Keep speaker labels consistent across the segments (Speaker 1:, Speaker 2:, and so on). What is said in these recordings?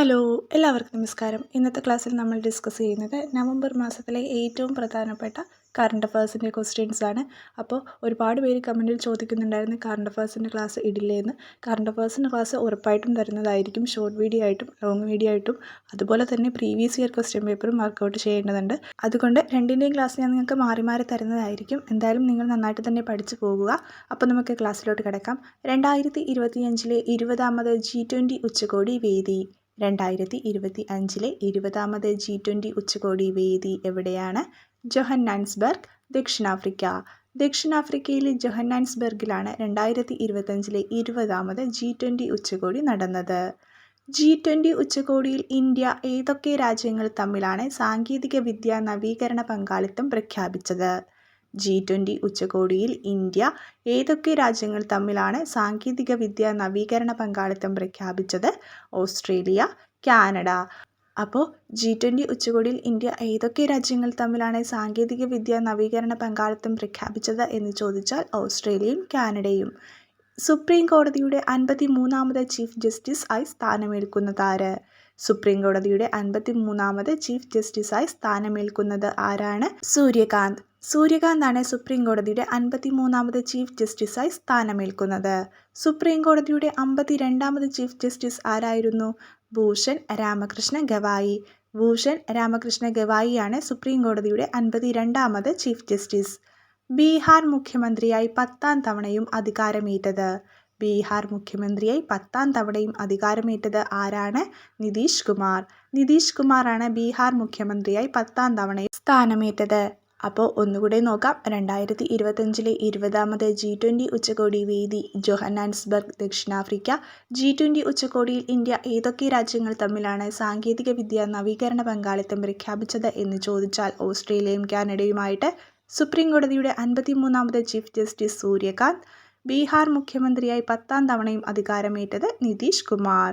Speaker 1: Hello എല്ലാവർക്കും നമസ്കാരം. ഇന്നത്തെ ക്ലാസ്സിൽ നമ്മൾ ഡിസ്കസ് ചെയ്യുന്നത് നവംബർ മാസത്തിലെ ഏറ്റവും പ്രധാനപ്പെട്ട കറണ്ട് അഫേഴ്സിന്റെ ക്വസ്റ്റ്യൻസ് ആണ്. അപ്പോൾ ഒരുപാട് പേര് കമന്റിൽ ചോദിക്കുന്നുണ്ടായിരുന്നു കറണ്ട് അഫേഴ്സിന്റെ ക്ലാസ് ഇടില്ലേ എന്ന്. കറണ്ട് അഫേഴ്സിന്റെ ക്ലാസ് ഉറപ്പായിട്ടും തരുന്നതായിരിക്കും ഷോർട്ട് വീഡിയോ ആയിട്ടും ലോങ് വീഡിയോ ആയിട്ടും. അതുപോലെ തന്നെ പ്രീവിയസ് ഇയർ ക്വസ്റ്റ്യൻ പേപ്പറും വർക്കൗട്ട് ചെയ്യേണ്ടതുണ്ട്. അതുകൊണ്ട് രണ്ടിന്റെയും ക്ലാസ് ഞാൻ നിങ്ങൾക്ക് മാറി മാറി തരുന്നതായിരിക്കും. എന്തായാലും നിങ്ങൾ നന്നായിട്ട് തന്നെ പഠിച്ചു പോകുക. അപ്പോൾ നമുക്ക് ക്ലാസ്സിലോട്ട് കിടക്കാം. രണ്ടായിരത്തി ഇരുപത്തിയഞ്ചിലെ ഇരുപതാമത് ജി ട്വന്റി ഉച്ചകോടി വേദി. രണ്ടായിരത്തി ഇരുപത്തി അഞ്ചിലെ ഇരുപതാമത് ജി ട്വന്റി ഉച്ചകോടി വേദി എവിടെയാണ്? ജൊഹന്നാൻസ്ബർഗ് ദക്ഷിണാഫ്രിക്ക. ദക്ഷിണാഫ്രിക്കയിലെ ജൊഹന്നാൻസ്ബർഗിലാണ് രണ്ടായിരത്തി ഇരുപത്തഞ്ചിലെ ഇരുപതാമത് ജി ട്വന്റി ഉച്ചകോടി നടന്നത്. ജി ട്വന്റി ഉച്ചകോടിയിൽ ഇന്ത്യ ഏതൊക്കെ രാജ്യങ്ങൾ തമ്മിലാണ് സാങ്കേതിക വിദ്യാ നവീകരണ പങ്കാളിത്തം പ്രഖ്യാപിച്ചത്? ജി ട്വന്റി ഉച്ചകോടിയിൽ ഇന്ത്യ ഏതൊക്കെ രാജ്യങ്ങൾ തമ്മിലാണ് സാങ്കേതിക വിദ്യ നവീകരണ പങ്കാളിത്തം പ്രഖ്യാപിച്ചത്? Australia Canada. അപ്പോൾ ജി ട്വന്റി ഉച്ചകോടിയിൽ ഇന്ത്യ ഏതൊക്കെ രാജ്യങ്ങൾ തമ്മിലാണ് സാങ്കേതിക വിദ്യ നവീകരണ പങ്കാളിത്തം പ്രഖ്യാപിച്ചത് എന്ന് ചോദിച്ചാൽ ഓസ്ട്രേലിയയും കാനഡയും. സുപ്രീം കോടതിയുടെ അൻപത്തി മൂന്നാമത് ചീഫ് ജസ്റ്റിസ് ആയി സ്ഥാനമേൽക്കുന്നത് ആര്? സുപ്രീം കോടതിയുടെ അൻപത്തി മൂന്നാമത് ചീഫ് ജസ്റ്റിസായി സ്ഥാനമേൽക്കുന്നത് ആരാണ്? സൂര്യകാന്ത്. സൂര്യകാന്താണ് സുപ്രീം കോടതിയുടെ അൻപത്തി മൂന്നാമത് ചീഫ് ജസ്റ്റിസായി സ്ഥാനമേൽക്കുന്നത്. സുപ്രീം കോടതിയുടെ അമ്പത്തി രണ്ടാമത് ചീഫ് ജസ്റ്റിസ് ആരായിരുന്നു? ഭൂഷൺ രാമകൃഷ്ണ ഗവായി. ഭൂഷൺ രാമകൃഷ്ണ ഗവായിയാണ് സുപ്രീം കോടതിയുടെ അൻപത്തി രണ്ടാമത് ചീഫ് ജസ്റ്റിസ്. ബീഹാർ മുഖ്യമന്ത്രിയായി പത്താം തവണയും അധികാരമേറ്റത്. ബീഹാർ മുഖ്യമന്ത്രിയായി പത്താം തവണയും അധികാരമേറ്റത് ആരാണ്? നിതീഷ് കുമാർ. നിതീഷ് കുമാറാണ് ബീഹാർ മുഖ്യമന്ത്രിയായി പത്താം തവണയും സ്ഥാനമേറ്റത്. അപ്പോൾ ഒന്നുകൂടെ നോക്കാം. രണ്ടായിരത്തി ഇരുപത്തഞ്ചിലെ ഇരുപതാമത് ജി ട്വന്റി ഉച്ചകോടി വേദി ജോഹന്നാൻസ്ബർഗ് ദക്ഷിണാഫ്രിക്ക. ജി ട്വന്റി ഉച്ചകോടിയിൽ ഇന്ത്യ ഏതൊക്കെ രാജ്യങ്ങൾ തമ്മിലാണ് സാങ്കേതിക വിദ്യ നവീകരണ പങ്കാളിത്തം പ്രഖ്യാപിച്ചത് എന്ന് ചോദിച്ചാൽ ഓസ്ട്രേലിയയും കാനഡയുമായിട്ട്. സുപ്രീം കോടതിയുടെ അൻപത്തി മൂന്നാമത് ചീഫ് ജസ്റ്റിസ് സൂര്യകാന്ത്. ബീഹാർ മുഖ്യമന്ത്രിയായി പത്താം തവണയും അധികാരമേറ്റത് നിതീഷ് കുമാർ.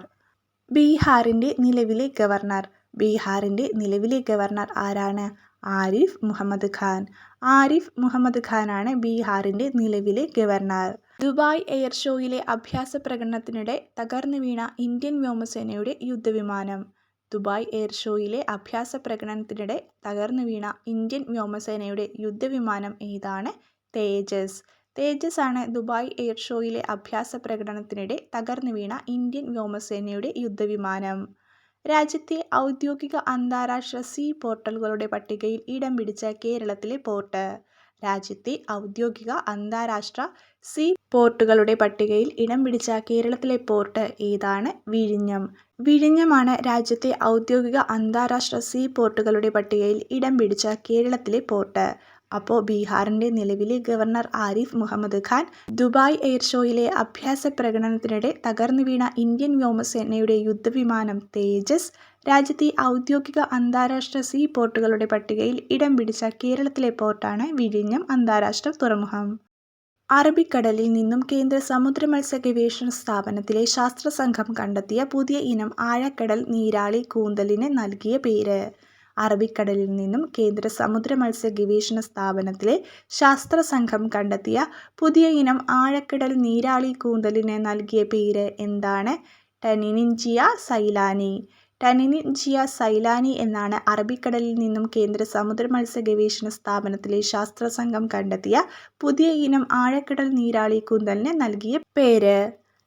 Speaker 1: ബീഹാറിന്റെ നിലവിലെ ഗവർണർ. ബീഹാറിന്റെ നിലവിലെ ഗവർണർ ആരാണ്? ആരിഫ് മുഹമ്മദ് ഖാൻ. ആരിഫ് മുഹമ്മദ് ഖാനാണ് ബീഹാറിന്റെ നിലവിലെ ഗവർണർ. ദുബായ് എയർ ഷോയിലെ അഭ്യാസ പ്രകടനത്തിനിടെ തകർന്നു വീണ ഇന്ത്യൻ വ്യോമസേനയുടെ യുദ്ധവിമാനം. ദുബായ് എയർ ഷോയിലെ അഭ്യാസ പ്രകടനത്തിനിടെ തകർന്നു വീണ ഇന്ത്യൻ വ്യോമസേനയുടെ യുദ്ധവിമാനം ഏതാണ്? തേജസ്. തേജസ് ആണ് ദുബായ് എയർ ഷോയിലെ അഭ്യാസ പ്രകടനത്തിനിടെ തകർന്നു വീണ ഇന്ത്യൻ വ്യോമസേനയുടെ യുദ്ധവിമാനം. രാജ്യത്തെ ഔദ്യോഗിക അന്താരാഷ്ട്ര സി പോർട്ടലുകളുടെ പട്ടികയിൽ ഇടം പിടിച്ച കേരളത്തിലെ പോർട്ട്. രാജ്യത്തെ ഔദ്യോഗിക അന്താരാഷ്ട്ര സി പോർട്ടുകളുടെ പട്ടികയിൽ ഇടം പിടിച്ച കേരളത്തിലെ പോർട്ട് ഏതാണ്? വിഴിഞ്ഞം. വിഴിഞ്ഞമാണ് രാജ്യത്തെ ഔദ്യോഗിക അന്താരാഷ്ട്ര സീ പോർട്ടുകളുടെ പട്ടികയിൽ ഇടം പിടിച്ച കേരളത്തിലെ പോർട്ട്. അപ്പോൾ ബീഹാറിന്റെ നിലവിലെ governor Arif Mohammad Khan Dubai air ഷോയിലെ അഭ്യാസ പ്രകടനത്തിനിടെ തകർന്നു വീണ ഇന്ത്യൻ വ്യോമസേനയുടെ യുദ്ധവിമാനം തേജസ് രാജ്യത്തെ ഔദ്യോഗിക അന്താരാഷ്ട്ര സീ പോർട്ടുകളുടെ പട്ടികയിൽ ഇടം പിടിച്ച കേരളത്തിലെ പോർട്ടാണ് വിഴിഞ്ഞം അന്താരാഷ്ട്ര തുറമുഖം. അറബിക്കടലിൽ നിന്നും കേന്ദ്ര സമുദ്ര മത്സ്യ ഗവേഷണ സ്ഥാപനത്തിലെ ശാസ്ത്ര സംഘം കണ്ടെത്തിയ പുതിയ ഇനം ആഴക്കടൽ നീരാളി കൂന്തലിന് നൽകിയ പേര്. അറബിക്കടലിൽ നിന്നും കേന്ദ്ര സമുദ്ര മത്സ്യ ഗവേഷണ സ്ഥാപനത്തിലെ ശാസ്ത്ര സംഘം കണ്ടെത്തിയ പുതിയ ഇനം ആഴക്കടൽ നീരാളി കൂന്തലിന് നൽകിയ പേര് എന്താണ്? ടനിനിഞ്ചിയ സൈലാനി. ടനിനിഞ്ചിയ സൈലാനി എന്നാണ് അറബിക്കടലിൽ നിന്നും കേന്ദ്ര സമുദ്ര മത്സ്യ ഗവേഷണ സ്ഥാപനത്തിലെ ശാസ്ത്ര സംഘം കണ്ടെത്തിയ പുതിയ ഇനം ആഴക്കടൽ നീരാളി കൂന്തലിന് നൽകിയ പേര്.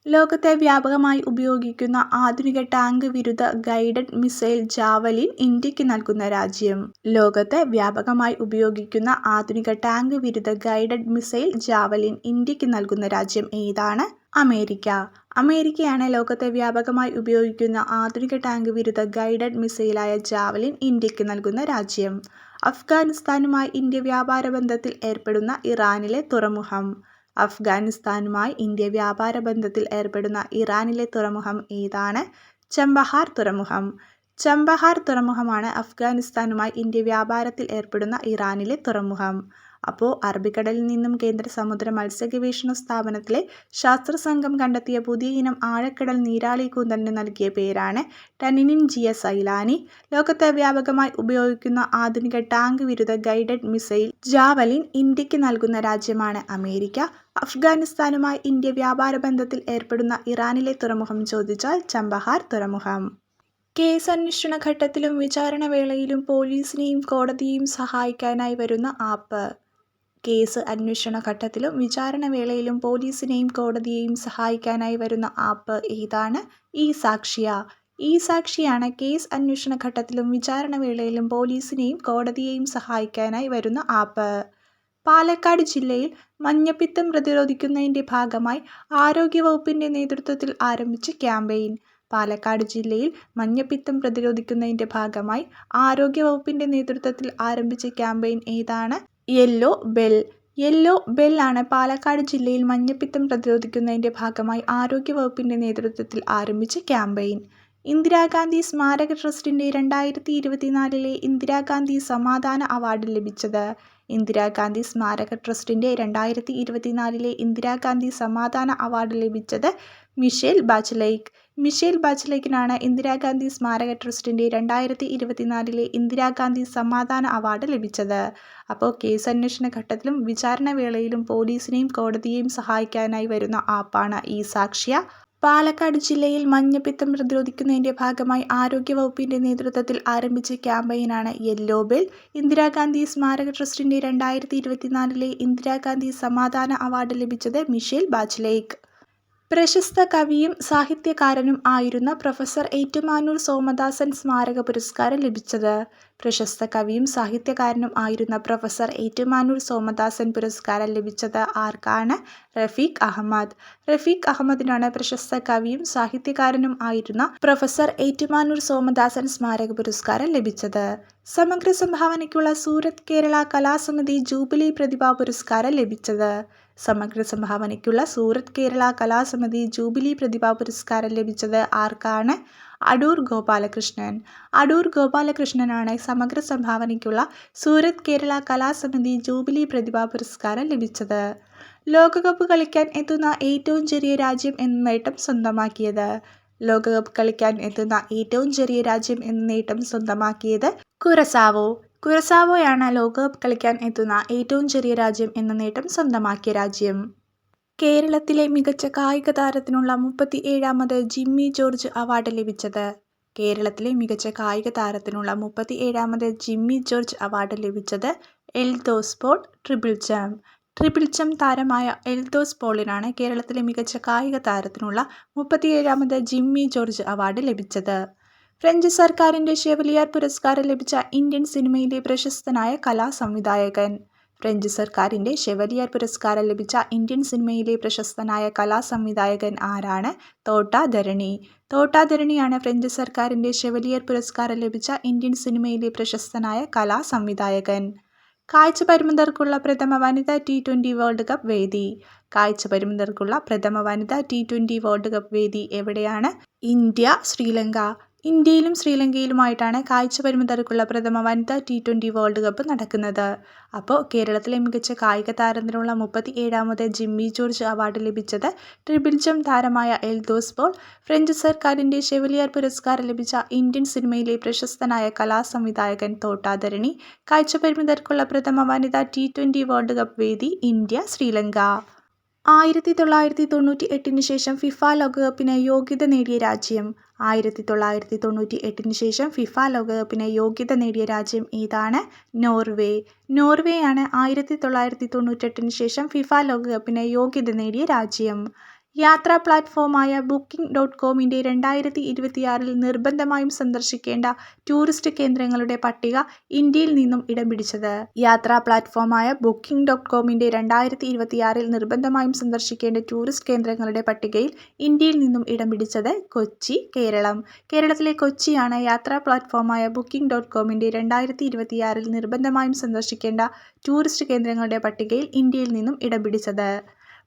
Speaker 1: ലോകത്തെ വ്യാപകമായി ഉപയോഗിക്കുന്ന ആധുനിക ടാങ്ക് വിരുദ്ധ ഗൈഡഡ് മിസൈൽ ജാവലിൻ ഇന്ത്യയ്ക്ക് നൽകുന്ന രാജ്യം. ലോകത്തെ വ്യാപകമായി ഉപയോഗിക്കുന്ന ആധുനിക ടാങ്ക് വിരുദ്ധ ഗൈഡഡ് മിസൈൽ ജാവലിൻ ഇന്ത്യയ്ക്ക് നൽകുന്ന രാജ്യം ഏതാണ്? അമേരിക്ക. അമേരിക്കയാണ് ലോകത്തെ വ്യാപകമായി ഉപയോഗിക്കുന്ന ആധുനിക ടാങ്ക് വിരുദ്ധ ഗൈഡഡ് മിസൈലായ ജാവലിൻ ഇന്ത്യയ്ക്ക് നൽകുന്ന രാജ്യം. അഫ്ഗാനിസ്ഥാനുമായി ഇന്ത്യ വ്യാപാര ബന്ധത്തിൽ ഏർപ്പെടുന്ന ഇറാനിലെ തുറമുഖം. അഫ്ഗാനിസ്ഥാനുമായി ഇന്ത്യ വ്യാപാര ബന്ധത്തിൽ ഏർപ്പെടുന്ന ഇറാനിലെ തുറമുഖം ഏതാണ്? ചമ്പഹാർ തുറമുഖം. ചമ്പഹാർ തുറമുഖമാണ് അഫ്ഗാനിസ്ഥാനുമായി ഇന്ത്യ വ്യാപാരത്തിൽ ഏർപ്പെടുന്ന ഇറാനിലെ തുറമുഖം. അപ്പോൾ അറബിക്കടലിൽ നിന്നും കേന്ദ്ര സമുദ്ര മത്സ്യ ഗവേഷണ സ്ഥാപനത്തിലെ ശാസ്ത്ര സംഘം കണ്ടെത്തിയ പുതിയ ഇനം ആഴക്കടൽ നീരാളി കൂന്തലിന് നൽകിയ പേരാണ് ടനിനിൻ ജിയ സൈലാനി ലോകത്തെ വ്യാപകമായി ഉപയോഗിക്കുന്ന ആധുനിക ടാങ്ക് വിരുദ്ധ ഗൈഡഡ് മിസൈൽ ജാവലിൻ ഇന്ത്യയ്ക്ക് നൽകുന്ന രാജ്യമാണ് അമേരിക്ക. അഫ്ഗാനിസ്ഥാനുമായി ഇന്ത്യ വ്യാപാര ബന്ധത്തിൽ ഏർപ്പെടുന്ന ഇറാനിലെ തുറമുഖം ചോദിച്ചാൽ ചമ്പഹാർ തുറമുഖം. കേസ് അന്വേഷണ ഘട്ടത്തിലും വിചാരണവേളയിലും പോലീസിനെയും കോടതിയെയും സഹായിക്കാനായി വരുന്ന ആപ്പ്. കേസ് അന്വേഷണ ഘട്ടത്തിലും വിചാരണവേളയിലും പോലീസിനെയും കോടതിയെയും സഹായിക്കാനായി വരുന്ന ആപ്പ് ഏതാണ്? ഇ സാക്ഷിയ. ഇ സാക്ഷിയാണ് കേസ് അന്വേഷണ ഘട്ടത്തിലും വിചാരണവേളയിലും പോലീസിനെയും കോടതിയെയും സഹായിക്കാനായി വരുന്ന ആപ്പ്. പാലക്കാട് ജില്ലയിൽ മഞ്ഞപ്പിത്തം പ്രതിരോധിക്കുന്നതിന്റെ ഭാഗമായി ആരോഗ്യവകുപ്പിന്റെ നേതൃത്വത്തിൽ ആരംഭിച്ച ക്യാമ്പയിൻ. പാലക്കാട് ജില്ലയിൽ മഞ്ഞപ്പിത്തം പ്രതിരോധിക്കുന്നതിന്റെ ഭാഗമായി ആരോഗ്യവകുപ്പിന്റെ നേതൃത്വത്തിൽ ആരംഭിച്ച ക്യാമ്പയിൻ ഏതാണ്? Yellow bell. യെല്ലോ ബെൽ ആണ് പാലക്കാട് ജില്ലയിൽ മഞ്ഞപ്പിത്തം പ്രതിരോധിക്കുന്നതിന്റെ ഭാഗമായി ആരോഗ്യവകുപ്പിന്റെ നേതൃത്വത്തിൽ ആരംഭിച്ച ക്യാമ്പയിൻ. ഇന്ദിരാഗാന്ധി സ്മാരക ട്രസ്റ്റിന്റെ രണ്ടായിരത്തി ഇരുപത്തിനാലിലെ ഇന്ദിരാഗാന്ധി സമാധാന അവാർഡ് ലഭിച്ചത്. ഇന്ദിരാഗാന്ധി സ്മാരക ട്രസ്റ്റിന്റെ രണ്ടായിരത്തി ഇരുപത്തിനാലിലെ ഇന്ദിരാഗാന്ധി സമാധാന അവാർഡ് ലഭിച്ചത് മിഷേൽ ബാച്ചലൈക്ക് മിഷേൽ ബാച്ചിലേക്കിനാണ് ഇന്ദിരാഗാന്ധി സ്മാരക ട്രസ്റ്റിന്റെ രണ്ടായിരത്തി ഇരുപത്തിനാലിലെ ഇന്ദിരാഗാന്ധി സമാധാന അവാർഡ് ലഭിച്ചത്. അപ്പോൾ കേസ് അന്വേഷണ ഘട്ടത്തിലും വിചാരണവേളയിലും പോലീസിനെയും കോടതിയെയും സഹായിക്കാനായി വരുന്ന ആപ്പാണ് ഈ സാക്ഷ്യ. പാലക്കാട് ജില്ലയിൽ മഞ്ഞപ്പിത്തം പ്രതിരോധിക്കുന്നതിന്റെ ഭാഗമായി ആരോഗ്യവകുപ്പിന്റെ നേതൃത്വത്തിൽ ആരംഭിച്ച ക്യാമ്പയിനാണ് യെല്ലോ ബെൽ. ഇന്ദിരാഗാന്ധി സ്മാരക ട്രസ്റ്റിന്റെ രണ്ടായിരത്തി ഇരുപത്തിനാലിലെ ഇന്ദിരാഗാന്ധി സമാധാന അവാർഡ് ലഭിച്ചത് മിഷേൽ ബാച്ചലേക്ക്. പ്രശസ്ത കവിയും സാഹിത്യകാരനും ആയിരുന്ന പ്രൊഫസർ ഏറ്റുമാനൂർ സോമദാസൻ സ്മാരക പുരസ്കാരം ലഭിച്ചത്. പ്രശസ്ത കവിയും സാഹിത്യകാരനും ആയിരുന്ന പ്രൊഫസർ ഏറ്റുമാനൂർ സോമദാസൻ പുരസ്കാരം ലഭിച്ചത് ആർക്കാണ്? റഫീഖ് അഹമ്മദ്. റഫീഖ് അഹമ്മദിനാണ് പ്രശസ്ത കവിയും സാഹിത്യകാരനും ആയിരുന്ന പ്രൊഫസർ ഏറ്റുമാനൂർ സോമദാസൻ സ്മാരക പുരസ്കാരം ലഭിച്ചത്. സമഗ്ര സംഭാവനയ്ക്കുള്ള സൂരത് കേരള കലാസമിതി ജൂബിലി പ്രതിഭാ പുരസ്കാരം ലഭിച്ചത്. സമഗ്ര സംഭാവനയ്ക്കുള്ള സൂറത്ത് കേരള കലാസമിതി ജൂബിലി പ്രതിഭാ പുരസ്കാരം ലഭിച്ചത് ആർക്കാണ്? അടൂർ ഗോപാലകൃഷ്ണൻ. അടൂർ ഗോപാലകൃഷ്ണനാണ് സമഗ്ര സംഭാവനയ്ക്കുള്ള സൂറത്ത് കേരള കലാസമിതി ജൂബിലി പ്രതിഭാ പുരസ്കാരം ലഭിച്ചത്. ലോകകപ്പ് കളിക്കാൻ എത്തുന്ന ഏറ്റവും ചെറിയ രാജ്യം എന്ന നേട്ടം സ്വന്തമാക്കിയത്. ലോകകപ്പ് കളിക്കാൻ എത്തുന്ന ഏറ്റവും ചെറിയ രാജ്യം എന്ന നേട്ടം സ്വന്തമാക്കിയത് കുറസാവോ കുറസാവോയാണ് ലോകകപ്പ് കളിക്കാൻ എത്തുന്ന ഏറ്റവും ചെറിയ രാജ്യം എന്ന നേട്ടം സ്വന്തമാക്കിയ രാജ്യം. കേരളത്തിലെ മികച്ച കായിക താരത്തിനുള്ള മുപ്പത്തി ഏഴാമത് ജിമ്മി ജോർജ് അവാർഡ് ലഭിച്ചത്. കേരളത്തിലെ മികച്ച കായിക താരത്തിനുള്ള മുപ്പത്തി ഏഴാമത് ജിമ്മി ജോർജ് അവാർഡ് ലഭിച്ചത് El Paul triple jump triple താരമായ എൽദോസ് പോളിനാണ് കേരളത്തിലെ മികച്ച കായിക താരത്തിനുള്ള മുപ്പത്തിയേഴാമത് ജിമ്മി ജോർജ് അവാർഡ് ലഭിച്ചത്. ഫ്രഞ്ച് സർക്കാരിന്റെ ഷെവലിയർ പുരസ്കാരം ലഭിച്ച ഇന്ത്യൻ സിനിമയിലെ പ്രശസ്തനായ കലാ സംവിധായകൻ. ഫ്രഞ്ച് സർക്കാരിന്റെ ഷെവലിയർ പുരസ്കാരം ലഭിച്ച ഇന്ത്യൻ സിനിമയിലെ പ്രശസ്തനായ കലാ സംവിധായകൻ ആരാണ്? തോട്ടാധരണി തോട്ടാധരണിയാണ് ഫ്രഞ്ച് സർക്കാരിന്റെ ഷെവലിയർ പുരസ്കാരം ലഭിച്ച ഇന്ത്യൻ സിനിമയിലെ പ്രശസ്തനായ കലാസംവിധായകൻ കാഴ്ച പരിമിതർക്കുള്ള പ്രഥമ വനിതാ ടി ട്വന്റി വേൾഡ് കപ്പ് വേദി. കാഴ്ച പരിമിതർക്കുള്ള പ്രഥമ വനിതാ ടി ട്വന്റി വേൾഡ് കപ്പ് വേദി എവിടെയാണ്? ഇന്ത്യ ശ്രീലങ്ക. ഇന്ത്യയിലും ശ്രീലങ്കയിലുമായിട്ടാണ് കാഴ്ച പരിമിതർക്കുള്ള പ്രഥമ വനിതാ ടി ട്വന്റി വേൾഡ് കപ്പ് നടക്കുന്നത്. അപ്പോൾ കേരളത്തിലെ മികച്ച കായിക താരത്തിനുള്ള മുപ്പത്തി ഏഴാമത് ജിമ്മി ജോർജ് അവാർഡ് ലഭിച്ചത് ട്രിപ്പിൾ ജംപ് താരമായ എൽദോസ് പോൾ. ഫ്രഞ്ച് സർക്കാരിന്റെ ഷെവലിയർ പുരസ്കാരം ലഭിച്ച ഇന്ത്യൻ സിനിമയിലെ പ്രശസ്തനായ കലാസംവിധായകൻ തോട്ടാധരണി കാഴ്ച പരിമിതർക്കുള്ള പ്രഥമ വനിതാ ടി ട്വന്റി വേൾഡ് കപ്പ് വേദി ഇന്ത്യ ശ്രീലങ്ക. ആയിരത്തി തൊള്ളായിരത്തി തൊണ്ണൂറ്റി എട്ടിന് ശേഷം ഫിഫ ലോകകപ്പിന് യോഗ്യത നേടിയ രാജ്യം. ആയിരത്തി തൊള്ളായിരത്തി തൊണ്ണൂറ്റി എട്ടിന് ശേഷം ഫിഫ ലോകകപ്പിന് യോഗ്യത നേടിയ രാജ്യം ഏതാണ്? നോർവേ. നോർവേയാണ് ആയിരത്തി തൊള്ളായിരത്തി തൊണ്ണൂറ്റെട്ടിന് ശേഷം ഫിഫ ലോകകപ്പിന് യോഗ്യത നേടിയ രാജ്യം. യാത്രാ പ്ലാറ്റ്ഫോമായ ബുക്കിംഗ് ഡോട്ട് കോമിന്റെ രണ്ടായിരത്തി ഇരുപത്തിയാറിൽ നിർബന്ധമായും സന്ദർശിക്കേണ്ട ടൂറിസ്റ്റ് കേന്ദ്രങ്ങളുടെ പട്ടിക ഇന്ത്യയിൽ നിന്നും ഇടം പിടിച്ചത്. യാത്രാ പ്ലാറ്റ്ഫോമായ ബുക്കിംഗ് ഡോട്ട് കോമിന്റെ രണ്ടായിരത്തി ഇരുപത്തിയാറിൽ നിർബന്ധമായും സന്ദർശിക്കേണ്ട ടൂറിസ്റ്റ് കേന്ദ്രങ്ങളുടെ പട്ടികയിൽ ഇന്ത്യയിൽ നിന്നും ഇടം പിടിച്ചത് കൊച്ചി കേരളം. കേരളത്തിലെ കൊച്ചിയാണ് യാത്രാ പ്ലാറ്റ്ഫോമായ ബുക്കിംഗ് ഡോട്ട് കോമിന്റെ രണ്ടായിരത്തി ഇരുപത്തിയാറിൽ നിർബന്ധമായും സന്ദർശിക്കേണ്ട ടൂറിസ്റ്റ് കേന്ദ്രങ്ങളുടെ പട്ടികയിൽ ഇന്ത്യയിൽ നിന്നും ഇടം പിടിച്ചത്.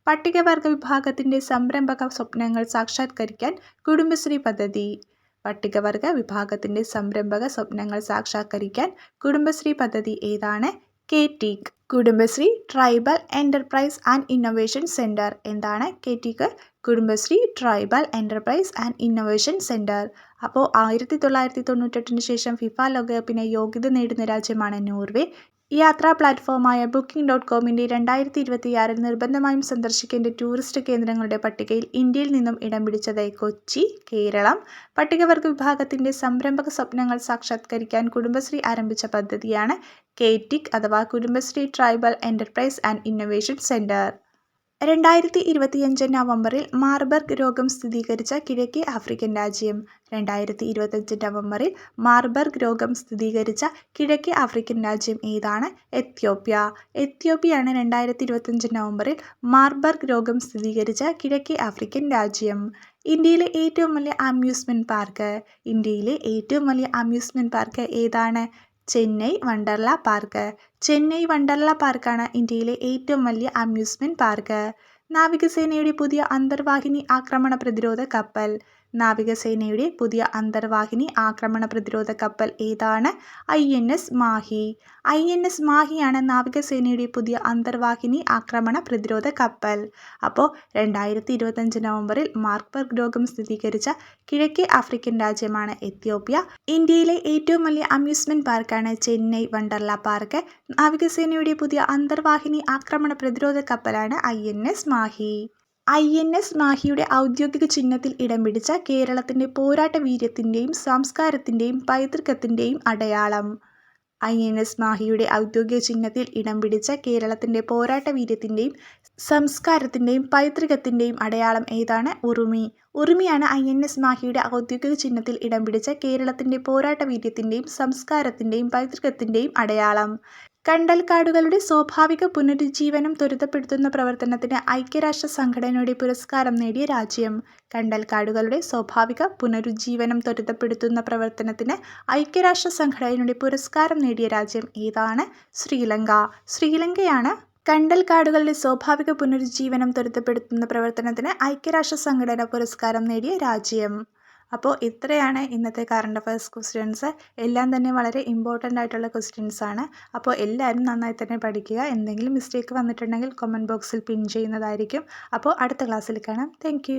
Speaker 1: പട്ടികവർഗ വിഭാഗത്തിന്റെ സംരംഭക സ്വപ്നങ്ങൾ സാക്ഷാത്കരിക്കാൻ കുടുംബശ്രീ പദ്ധതി. പട്ടികവർഗ വിഭാഗത്തിന്റെ സംരംഭക സ്വപ്നങ്ങൾ സാക്ഷാത്കരിക്കാൻ കുടുംബശ്രീ പദ്ധതി ഏതാണ്? K TIC Kudumbashree tribal enterprise and innovation centre എന്താണ് K TIC Kudumbashree tribal enterprise and innovation centre അപ്പോൾ ആയിരത്തി തൊള്ളായിരത്തി തൊണ്ണൂറ്റെട്ടിന് ശേഷം ഫിഫ ലോകകപ്പിനെ യോഗ്യത നേടുന്ന രാജ്യമാണ് നോർവേ. യാത്രാ പ്ലാറ്റ്ഫോമായ ബുക്കിംഗ് ഡോട്ട് കോമിന്റെ രണ്ടായിരത്തി ഇരുപത്തിയാറിൽ നിർബന്ധമായും സന്ദർശിക്കേണ്ട ടൂറിസ്റ്റ് കേന്ദ്രങ്ങളുടെ പട്ടികയിൽ ഇന്ത്യയിൽ നിന്നും ഇടം പിടിച്ചതായി കൊച്ചി കേരളം. പട്ടികവർഗ വിഭാഗത്തിന്റെ സംരംഭക സ്വപ്നങ്ങൾ സാക്ഷാത്കരിക്കാൻ കുടുംബശ്രീ ആരംഭിച്ച പദ്ധതിയാണ് കേറ്റിക് അഥവാ Kudumbashree tribal enterprise and innovation centre രണ്ടായിരത്തി ഇരുപത്തിയഞ്ച് നവംബറിൽ മാർബർഗ് രോഗം സ്ഥിരീകരിച്ച കിഴക്കേ ആഫ്രിക്കൻ രാജ്യം. രണ്ടായിരത്തി ഇരുപത്തഞ്ച് നവംബറിൽ മാർബർഗ് രോഗം സ്ഥിരീകരിച്ച കിഴക്കേ ആഫ്രിക്കൻ രാജ്യം ഏതാണ്? എത്യോപ്യ. എത്യോപ്യയാണ് രണ്ടായിരത്തി ഇരുപത്തഞ്ച് നവംബറിൽ മാർബർഗ് രോഗം സ്ഥിരീകരിച്ച കിഴക്കേ ആഫ്രിക്കൻ രാജ്യം. ഇന്ത്യയിലെ ഏറ്റവും വലിയ അമ്യൂസ്മെന്റ് പാർക്ക്. ഇന്ത്യയിലെ ഏറ്റവും വലിയ അമ്യൂസ്മെന്റ് പാർക്ക് ഏതാണ്? ചെന്നൈ വണ്ടർല പാർക്ക്. ചെന്നൈ വണ്ടർല പാർക്കാണ് ഇന്ത്യയിലെ ഏറ്റവും വലിയ അമ്യൂസ്മെന്റ് പാർക്ക് നാവികസേനയുടെ പുതിയ അന്തർവാഹിനി ആക്രമണ പ്രതിരോധ കപ്പൽ. നാവികസേനയുടെ പുതിയ അന്തർവാഹിനി ആക്രമണ പ്രതിരോധ കപ്പൽ ഏതാണ്? I N S Mahe. I N S മാഹിയാണ് നാവികസേനയുടെ പുതിയ അന്തർവാഹിനി ആക്രമണ പ്രതിരോധ കപ്പൽ. അപ്പോൾ രണ്ടായിരത്തി ഇരുപത്തഞ്ച് നവംബറിൽ മാർബർഗ് രോഗം സ്ഥിരീകരിച്ച കിഴക്കേ ആഫ്രിക്കൻ രാജ്യമാണ് എത്യോപ്യ. ഇന്ത്യയിലെ ഏറ്റവും വലിയ അമ്യൂസ്മെന്റ് പാർക്കാണ് ചെന്നൈ വണ്ടർല പാർക്ക്. നാവികസേനയുടെ പുതിയ അന്തർവാഹിനി ആക്രമണ പ്രതിരോധ കപ്പലാണ് I N S Mahe. I N S മാഹിയുടെ ഔദ്യോഗിക ചിഹ്നത്തിൽ ഇടം പിടിച്ച കേരളത്തിന്റെ പോരാട്ട വീര്യത്തിന്റെയും സംസ്കാരത്തിന്റെയും പൈതൃകത്തിന്റെയും അടയാളം. ഐ എൻ എസ് മാഹിയുടെ ഔദ്യോഗിക ചിഹ്നത്തിൽ ഇടം പിടിച്ച കേരളത്തിന്റെ പോരാട്ട വീര്യത്തിന്റെയും സംസ്കാരത്തിന്റെയും പൈതൃകത്തിന്റെയും അടയാളം ഏതാണ്? ഉറുമി. ഉറുമിയാണ് ഐ എൻ എസ് മാഹിയുടെ ഔദ്യോഗിക ചിഹ്നത്തിൽ ഇടം പിടിച്ച കേരളത്തിന്റെ പോരാട്ട വീര്യത്തിന്റെയും സംസ്കാരത്തിന്റെയും പൈതൃകത്തിന്റെയും അടയാളം. കണ്ടൽക്കാടുകളുടെ സ്വാഭാവിക പുനരുജ്ജീവനം ത്വരിതപ്പെടുത്തുന്ന പ്രവർത്തനത്തിന് ഐക്യരാഷ്ട്ര സംഘടനയുടെ പുരസ്കാരം നേടിയ രാജ്യം. കണ്ടൽക്കാടുകളുടെ സ്വാഭാവിക പുനരുജ്ജീവനം ത്വരിതപ്പെടുത്തുന്ന പ്രവർത്തനത്തിന് ഐക്യരാഷ്ട്ര സംഘടനയുടെ പുരസ്കാരം നേടിയ രാജ്യം ഏതാണ്? ശ്രീലങ്ക. ശ്രീലങ്കയാണ് കണ്ടൽക്കാടുകളുടെ സ്വാഭാവിക പുനരുജ്ജീവനം ത്വരിതപ്പെടുത്തുന്ന പ്രവർത്തനത്തിന് ഐക്യരാഷ്ട്ര സംഘടന പുരസ്കാരം നേടിയ രാജ്യം. അപ്പോൾ ഇത്രയാണ് ഇന്നത്തെ കറണ്ട് അഫയേഴ്സ് ക്വസ്റ്റ്യൻസ് എല്ലാം തന്നെ വളരെ ഇമ്പോർട്ടന്റ് ആയിട്ടുള്ള ക്വസ്റ്റ്യൻസ് ആണ്. അപ്പോൾ എല്ലാവരും നന്നായി തന്നെ പഠിക്കുക. എന്തെങ്കിലും മിസ്റ്റേക്ക് വന്നിട്ടുണ്ടെങ്കിൽ കമന്റ് ബോക്സിൽ പിൻ ചെയ്യുന്നതായിരിക്കും. അപ്പോൾ അടുത്ത ക്ലാസ്സിൽ കാണാം. താങ്ക്